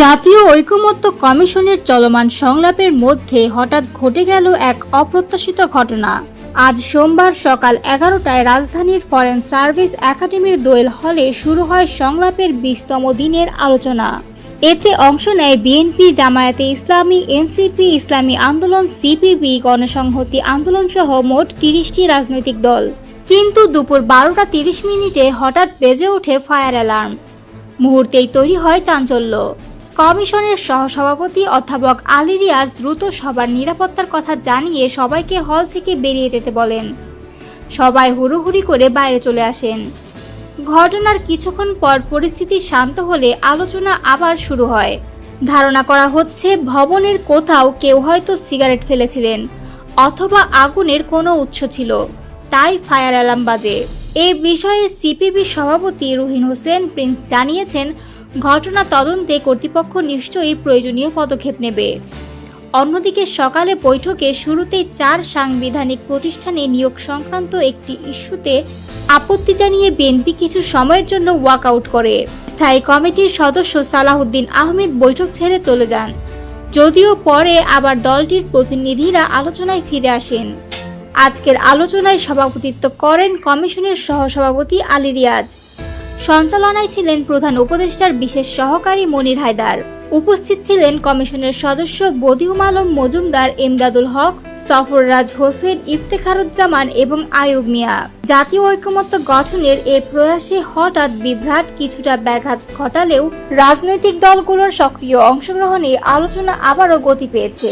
জাতীয় ঐকমত্য কমিশনের চলমান সংলাপের মধ্যে হঠাৎ ঘটে গেল এক অপ্রত্যাশিত ঘটনা। আজ সোমবার সকাল এগারোটায় রাজধানীর ফরেন সার্ভিস একাডেমির দোয়েল হলে শুরু হয় সংলাপের বিশতম দিনের আলোচনা। এতে অংশ নেয় বিএনপি, জামায়াতে ইসলামী, এনসিপি, ইসলামী আন্দোলন, সিপিবি, গণসংহতি আন্দোলন সহ মোট তিরিশটি রাজনৈতিক দল। কিন্তু দুপুর বারোটা তিরিশ মিনিটে হঠাৎ বেজে ওঠে ফায়ার অ্যালার্ম। মুহূর্তেই তৈরি হয় চাঞ্চল্য। কমিশনের সহসভাপতি অধ্যাপক আলী রিয়াজ দ্রুত সবার নিরাপত্তার কথা জানিয়ে সবাইকে হল থেকে বেরিয়ে যেতে বলেন। সবাই হুড়োহুড়ি করে বাইরে চলে আসেন। ঘটনার কিছুক্ষণ পর পরিস্থিতি শান্ত হলে আলোচনা আবার শুরু হয়। ধারণা করা হচ্ছে, ভবনের কোথাও কেউ হয়তো সিগারেট ফেলেছিলেন, অথবা আগুনের কোনো উৎস ছিল। তাই ফায়ার অ্যালার্ম বাজে। এ বিষয়ে সিপিবি সভাপতি রুহিন হোসেন প্রিন্স জানিয়েছেন, ঘটনা তদন্তে কর্তৃপক্ষ নিশ্চয়ই প্রয়োজনীয় পদক্ষেপ নেবে। অন্যদিকে সকালে বৈঠকে শুরুতেই চার সাংবিধানিক প্রতিষ্ঠানে নিয়োগ সংক্রান্ত একটি ইস্যুতে আপত্তি জানিয়ে বিএনপি কিছু সময়ের জন্য ওয়াকআউট করে। স্থায়ী কমিটির সদস্য সালাহুদ্দিন আহমেদ বৈঠক ছেড়ে চলে যান। যদিও পরে আবার দলটির প্রতিনিধিরা আলোচনায় ফিরে আসেন। আজকের আলোচনায় সভাপতিত্ব করেন কমিশনের সহসভাপতি আলী রিয়াজ। সঞ্চালনায় ছিলেন প্রধান উপদেষ্টার বিশেষ সহকারী মনির হায়দার। উপস্থিত ছিলেন কমিশনের সদস্য বদিউম আলম মজুমদার, এমদাদুল হক, সফররাজ হোসেন, ইফতেখারুজ্জামান এবং আয়ুব মিয়া। জাতীয় ঐকমত্য গঠনের এ প্রয়াসে হঠাৎ বিভ্রাট কিছুটা ব্যাঘাত ঘটালেও রাজনৈতিক দলগুলোর সক্রিয় অংশগ্রহণে আলোচনা আবারও গতি পেয়েছে।